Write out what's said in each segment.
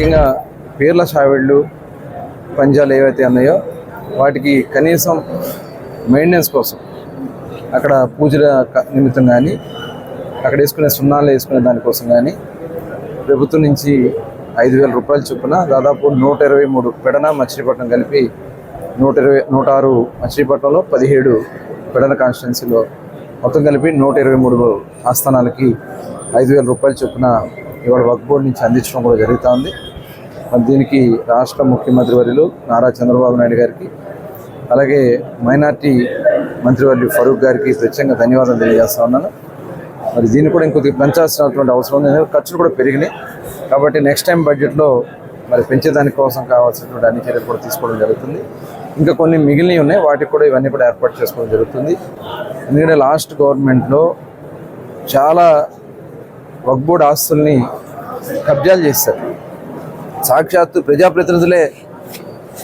ముఖ్యంగా పేర్ల షావిళ్ళు పంజాలు ఏవైతే ఉన్నాయో వాటికి కనీసం మెయింటెనెన్స్ కోసం అక్కడ పూజల నిమిత్తం కానీ అక్కడ వేసుకునే సున్నాలు వేసుకునే దానికోసం కానీ ప్రభుత్వం నుంచి ఐదు వేల రూపాయల చొప్పున దాదాపు నూట ఇరవై మూడు పెడన మచిలీపట్నం కలిపి నూట ఇరవై నూట ఆరు మచిలీపట్నంలో పదిహేడు పెడన కాన్స్టిట్యున్సీలో మొత్తం కలిపి నూట ఇరవై మూడు ఆస్థానాలకి ఐదు వేల రూపాయల చొప్పున ఇవాళ వక్ బోర్డు నుంచి అందించడం కూడా జరుగుతూ ఉంది. దీనికి రాష్ట్ర ముఖ్యమంత్రి వర్యులు నారా చంద్రబాబు నాయుడు గారికి అలాగే మైనార్టీ మంత్రివర్యులు ఫరూక్ గారికి ప్రత్యేకంగా ధన్యవాదాలు తెలియజేస్తా ఉన్నాను. మరి దీన్ని కూడా ఇంకొద్దిగా పెంచాల్సినటువంటి అవసరం ఉంది. ఖర్చులు కూడా పెరిగినాయి. కాబట్టి నెక్స్ట్ టైం బడ్జెట్లో మరి పెంచేదాని కోసం కావాల్సినటువంటి అన్ని చర్యలు కూడా తీసుకోవడం జరుగుతుంది. ఇంకా కొన్ని మిగిలినవి ఉన్నాయి. వాటికి కూడా ఇవన్నీ కూడా ఏర్పాటు చేసుకోవడం జరుగుతుంది. ఎందుకంటే లాస్ట్ గవర్నమెంట్లో చాలా వక్బోర్డ్ ఆస్తుల్ని కబ్జాలు చేశారు. సాక్షాత్తు ప్రజాప్రతినిధులే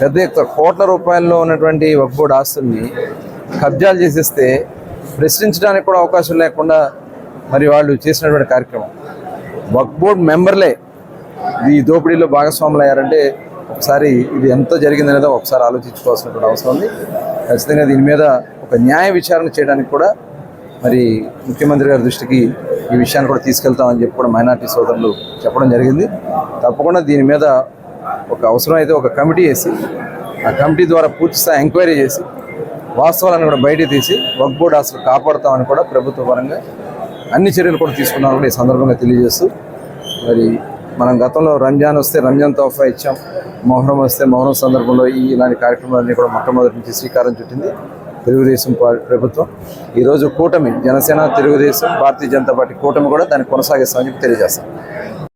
పెద్ద కోట్ల రూపాయల్లో ఉన్నటువంటి వక్బోర్డ్ ఆస్తుల్ని కబ్జాలు చేసేస్తే ప్రశ్నించడానికి కూడా అవకాశం లేకుండా మరి వాళ్ళు చేసినటువంటి కార్యక్రమం. వక్బోర్డ్ మెంబర్లే ఈ దోపిడీలో భాగస్వాములు అయ్యారంటే ఒకసారి ఇది ఎంత జరిగిందనేది ఒకసారి ఆలోచించుకోవాల్సినటువంటి అవసరం ఉంది. ఖచ్చితంగా దీని మీద ఒక న్యాయ విచారణ చేయడానికి కూడా మరి ముఖ్యమంత్రి గారి దృష్టికి ఈ విషయాన్ని కూడా తీసుకెళ్తామని చెప్పి కూడా మైనార్టీ సోదరులు చెప్పడం జరిగింది. తప్పకుండా దీని మీద ఒక అవసరం అయితే ఒక కమిటీ వేసి ఆ కమిటీ ద్వారా పూర్తి స్థాయి ఎంక్వైరీ చేసి వాస్తవాలను కూడా బయట తీసి వక్ బోర్డు అసలు కాపాడుతామని కూడా ప్రభుత్వ పరంగా అన్ని చర్యలు కూడా తీసుకున్నామని కూడా ఈ సందర్భంగా తెలియజేస్తూ మరి మనం గతంలో రంజాన్ వస్తే రంజాన్ తోఫా ఇచ్చాం మొహరం వస్తే మొహరం సందర్భంలో ఈ ఇలాంటి కార్యక్రమాలన్నీ కూడా మొట్టమొదటి నుంచి శ్రీకారం చుట్టింది. తెలుగుదేశం ప్రభుత్వం. ఈరోజు కూటమి జనసేన తెలుగుదేశం భారతీయ జనతా పార్టీ కూటమి కూడా దాన్ని కొనసాగిస్తామని చెప్పి తెలియజేస్తాం.